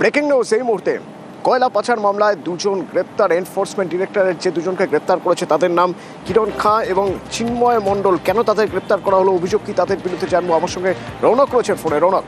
Breaking news এই মুহূর্তে। কয়লা পাচার মামলায় দুজন গ্রেপ্তার এনফোর্সমেন্ট ডিরেক্টরের যে দুজনকে গ্রেপ্তার করেছে তাদের নাম কিরণ খাঁ এবং চিন্ময় মণ্ডল। কেন তাদের গ্রেপ্তার করা হলো, অভিযোগ কি তাদের বিরুদ্ধে জানব? আমার সঙ্গে রৌনক রয়েছেন ফোনে রৌনক।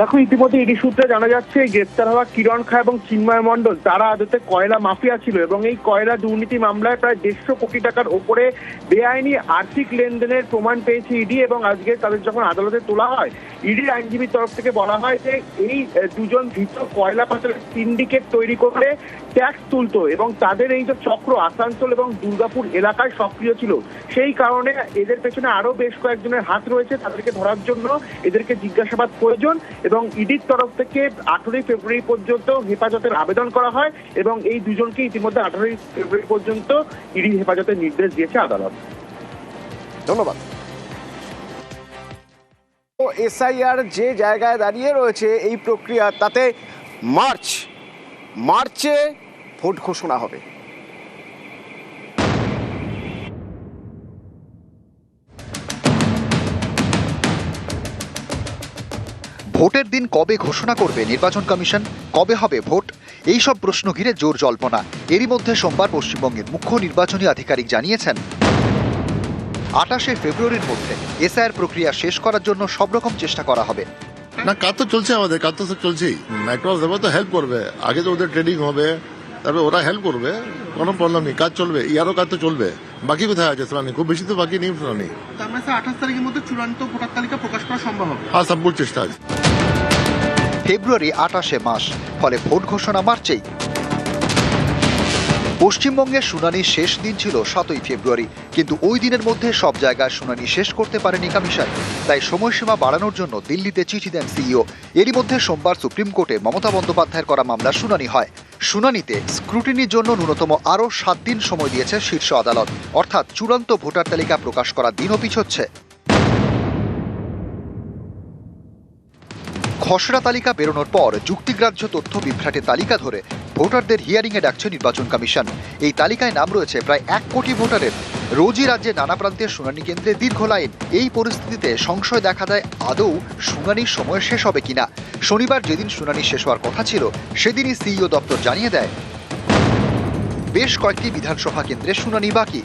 দেখো, ইতিমধ্যে ইডি সূত্রে জানা যাচ্ছে গ্রেপ্তার হওয়া কিরণ খা এবং চিন্ময় মণ্ডল, তারা আদতে কয়লা মাফিয়া ছিল এবং এই কয়লা দুর্নীতি মামলায় প্রায় দেড়শো কোটি টাকার ওপরে বেআইনি আর্থিক লেনদেনের প্রমাণ পেয়েছে ইডি এবং আজকে তাদের যখন আদালতে তোলা হয় ইডির আইনজীবীর তরফ থেকে বলা হয় যে এই দুজন ভীত কয়লা পাচারের সিন্ডিকেট তৈরি করে ট্যাক্স তুলতো এবং তাদের এই যে চক্র আসানসোল এবং দুর্গাপুর এলাকায় সক্রিয় ছিল, সেই কারণে এদের পেছনে আরও বেশ কয়েকজনের হাত রয়েছে, তাদেরকে ধরার জন্য এদেরকে জিজ্ঞাসাবাদ প্রয়োজন। এবং ইডির তরফ থেকে আঠারোই ফেব্রুয়ারি পর্যন্ত হেফাজতের আবেদন করা হয় এবং এই দুজনকে ইতিমধ্যে আঠারোই ফেব্রুয়ারি পর্যন্ত ইডি হেফাজতের নির্দেশ দিয়েছে আদালত। ধন্যবাদ। এসআইআর যে জায়গায় দাঁড়িয়ে রয়েছে এই প্রক্রিয়া, তাতে মার্চ, মার্চে ভোট ঘোষণা হবে। ভোটের দিন কবে ঘোষণা করবে নির্বাচন কমিশন? কবে হবে ভোট? এই সব প্রশ্ন ঘিরে জোর জল্পনা। এরই মধ্যে সোমবার পশ্চিমবঙ্গের মুখ্য নির্বাচনী আধিকারিক জানিয়েছেন আটাশে ফেব্রুয়ারির মধ্যে এসআইআর প্রক্রিয়া শেষ করার জন্য সব রকম চেষ্টা করা হবে। না কাজ তো চলছে আমাদের কাজ তো চলছেই। ম্যাক্রস দেবো তো হেল্প করবে। আগে তো ওদের ট্রেনিং হবে তারপরে ওরা হেল্প করবে কোনো প্রবলেম নেই কাজ চলবে ইয়ারও কাজ তো চলবে। বাকি কোথায় আছে শুনানি খুব বেশি তো বাকি নেই শুনানি তার মানে আঠাশ তারিখের মধ্যে চূড়ান্ত ভোটার তালিকা প্রকাশ করা সম্ভব হবে। হ্যাঁ সব চেষ্টা আছে। ফেব্রুয়ারি আটাশে মাস, ফলে ভোট ঘোষণা মার্চেই। পশ্চিমবঙ্গের শুনানির শেষ দিন ছিল সাতই ফেব্রুয়ারি, কিন্তু ওই দিনের মধ্যে সব জায়গায় শুনানি শেষ করতে পারেনি কমিশন। তাই সময়সীমা বাড়ানোর জন্য দিল্লিতে চিঠি দেন সিইও। এরই মধ্যে সোমবার সুপ্রিম কোর্টে মমতা বন্দ্যোপাধ্যায়ের করা মামলার শুনানি হয়। শুনানিতে স্ক্রুটিনির জন্য ন্যূনতম আরও সাত দিন সময় দিয়েছে শীর্ষ আদালত। অর্থাৎ চূড়ান্ত ভোটার তালিকা প্রকাশ করার দিনও পিছোচ্ছে। খসড়া তালিকা বেরোনোর পর যুক্তিগ্রাহ্য তথ্য বিভ্রাটের তালিকা ধরে ভোটারদের হিয়ারিংয়ে ডাকছে নির্বাচন কমিশন। এই তালিকায় নাম রয়েছে প্রায় এক কোটি ভোটারের। রোজই রাজ্যে নানা প্রান্তের শুনানি কেন্দ্রে দীর্ঘ লাইন। এই পরিস্থিতিতে সংশয় দেখা দেয় আদৌ শুনানির সময় শেষ হবে কিনা। শনিবার যেদিন শুনানি শেষ হওয়ার কথা ছিল, সেদিনই সিইও দপ্তর জানিয়ে দেয়, বেশ কয়েকটি বিধানসভা কেন্দ্রে শুনানি বাকি।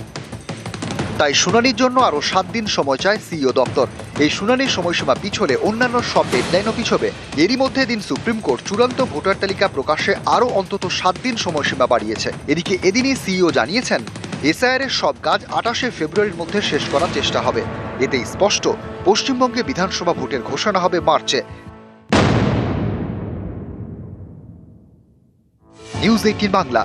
তাই শুনানির জন্য আরও সাত দিন সময় চায় সিইও দপ্তর। এই শুনানির সময়সীমা পিছলে অন্যান্য সব ডেডলাইনও পিছবে। এরই মধ্যে দিন সুপ্রিম কোর্ট চূড়ান্ত ভোটার তালিকা প্রকাশে আরও অন্তত সাত দিন সময়সীমা বাড়িয়েছে। এদিকে এদিনই সিইও জানিয়েছেন, এসআইআর এর সব কাজ আটাশে ফেব্রুয়ারির মধ্যে শেষ করার চেষ্টা হবে। এতেই স্পষ্ট, পশ্চিমবঙ্গে বিধানসভা ভোটের ঘোষণা হবে মার্চে। News eighteen Bangla.